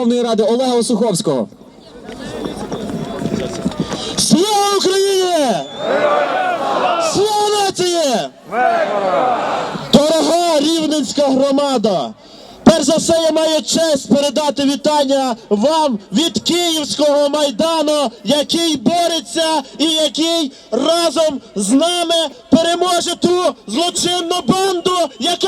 Верховної Ради Олега Осуховського. Слава Україні! Слава нації! Дорога рівненська громада! Перш за все, я маю честь передати вітання вам від Київського майдану, який бореться і який разом з нами переможе ту злочинну банду, яка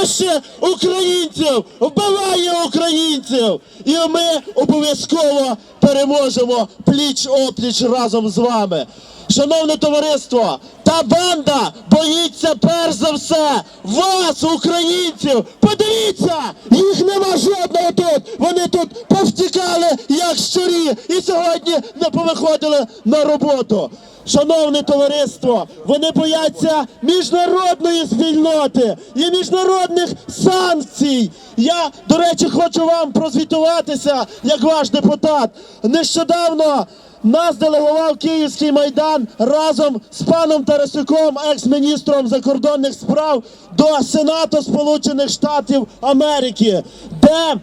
нищить українців, вбиває українців. І ми обов'язково переможемо пліч опліч разом з вами. Шановне товариство, та банда боїться перш за все вас, українців. Подивіться, їх нема жодного тут. Вони тут повтікали, як щурі, і сьогодні не повиходили на роботу. Шановне товариство, вони бояться міжнародної спільноти і міжнародних санкцій. Я, до речі, хочу вам прозвітуватися як ваш депутат. Нещодавно нас делегував Київський майдан разом з паном Тарасюком, екс-міністром закордонних справ, до Сенату Сполучених Штатів Америки, де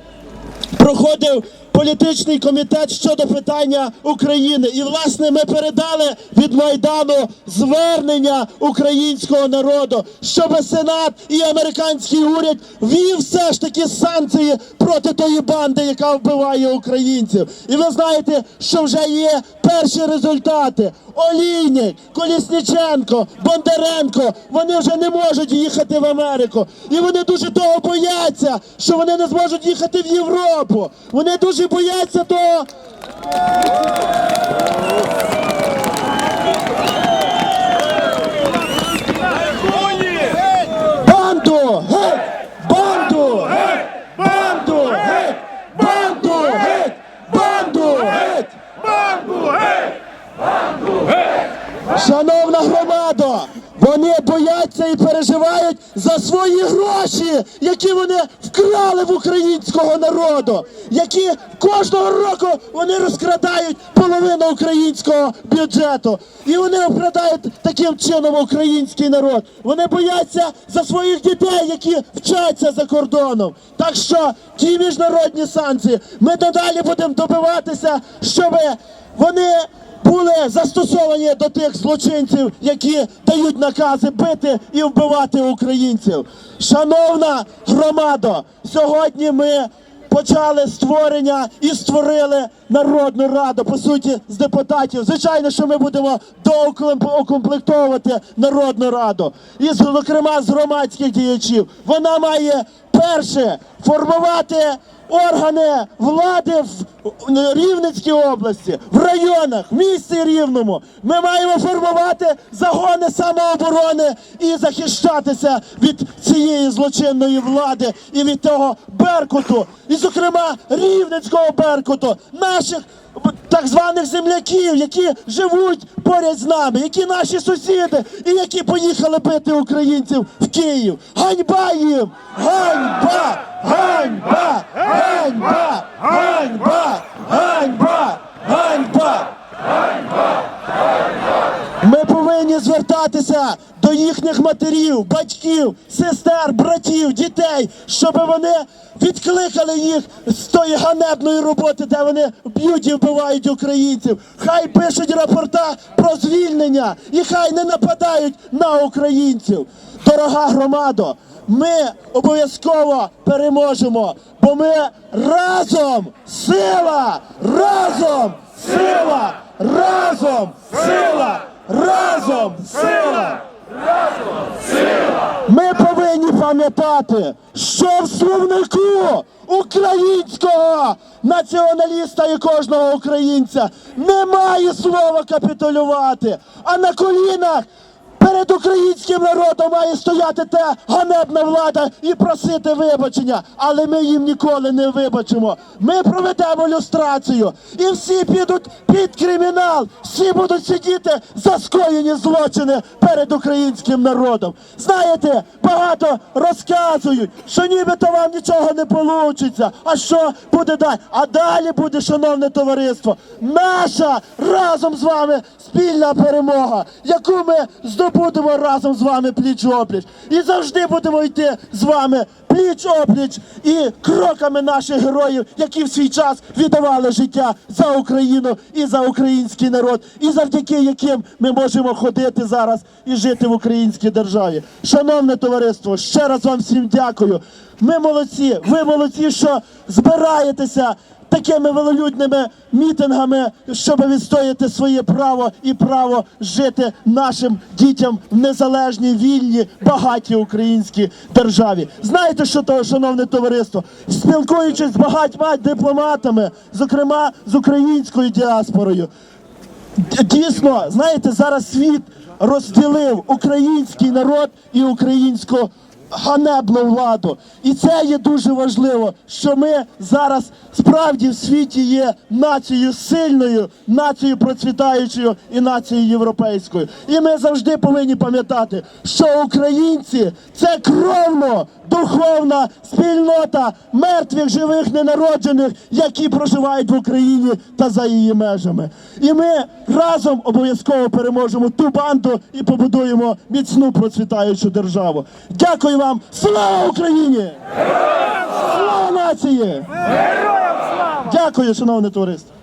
проходив політичний комітет щодо питання України. І власне ми передали від майдану звернення українського народу, щоб Сенат і американський уряд вів все ж таки санкції проти тої банди, яка вбиває українців. І ви знаєте, що вже є перші результати. Олійник, Колісніченко, Бондаренко, вони вже не можуть їхати в Америку. І вони дуже того бояться, що вони не зможуть їхати в Європу. Вони дуже бояться того. Банду! Геть! Банду! Геть! Банду! Геть! Банду! Геть! Банду! Геть! Шановна громада, вони бояться і переживають за свої гроші, які вони вкрали в українського народу, які кожного року вони розкрадають половину українського бюджету. І вони обкрадають таким чином український народ. Вони бояться за своїх дітей, які вчаться за кордоном. Так що ті міжнародні санкції ми надалі будемо добиватися, щоб вони були застосовані до тих злочинців, які дають накази бити і вбивати українців. Шановна громада, сьогодні ми почали створення і створили народну раду. По суті, з депутатів. Звичайно, що ми будемо доукомплектовувати народну раду, і зокрема з громадських діячів. Вона має перше формувати органи влади в Рівненській області, в районах, в місті Рівному. Ми маємо формувати загони самооборони і захищатися від цієї злочинної влади і від того Беркуту, і, зокрема, рівненського Беркуту, наших так званих земляків, які живуть поряд з нами, які наші сусіди, і які поїхали бити українців в Київ. Ганьба їм! Ганьба! Ганьба! Ганьба! Ганьба! Ганьба! Ганьба! Ми повинні звертатися до їхніх матерів, батьків, сестер, братів, дітей, щоб вони відкликали їх з тої ганебної роботи, де вони б'ють і вбивають українців. Хай пишуть рапорта про звільнення і хай не нападають на українців. Дорога громадо, ми обов'язково переможемо, бо ми разом сила, разом сила, разом сила, разом сила. Ми повинні пам'ятати, що в словнику українського націоналіста і кожного українця немає слова капітулювати, а на колінах. Перед українським народом має стояти та ганебна влада і просити вибачення, але ми їм ніколи не вибачимо. Ми проведемо люстрацію, і всі підуть під кримінал, всі будуть сидіти за скоєні злочини перед українським народом. Знаєте, багато розказують, що нібито вам нічого не вийде. А що буде далі? А далі буде, шановне товариство, наша разом з вами спільна перемога, яку ми здобудемо разом з вами пліч опліч. І завжди будемо йти з вами пліч опліч і кроками наших героїв, які в свій час віддавали життя за Україну і за український народ, і завдяки яким ми можемо ходити зараз і жити в українській державі. Шановне товариство, ще раз вам всім дякую. Ми молодці, ви молодці, що збираєтеся такими велолюдними мітингами, щоб відстояти своє право і право жити нашим дітям в незалежній, вільній, багатій українській державі. Знаєте, що того, шановне товариство? Спілкуючись з багатьма дипломатами, зокрема з українською діаспорою, дійсно, знаєте, зараз світ розділив український народ і українську ганебну владу. І це є дуже важливо, що ми зараз справді в світі є нацією сильною, нацією процвітаючою і нацією європейською. І ми завжди повинні пам'ятати, що українці це кровно духовна спільнота мертвих, живих, ненароджених, які проживають в Україні та за її межами. І ми разом обов'язково переможемо ту банду і побудуємо міцну процвітаючу державу. Дякую вам! Слава Україні! Слава нації! Дякую, шановне товариство!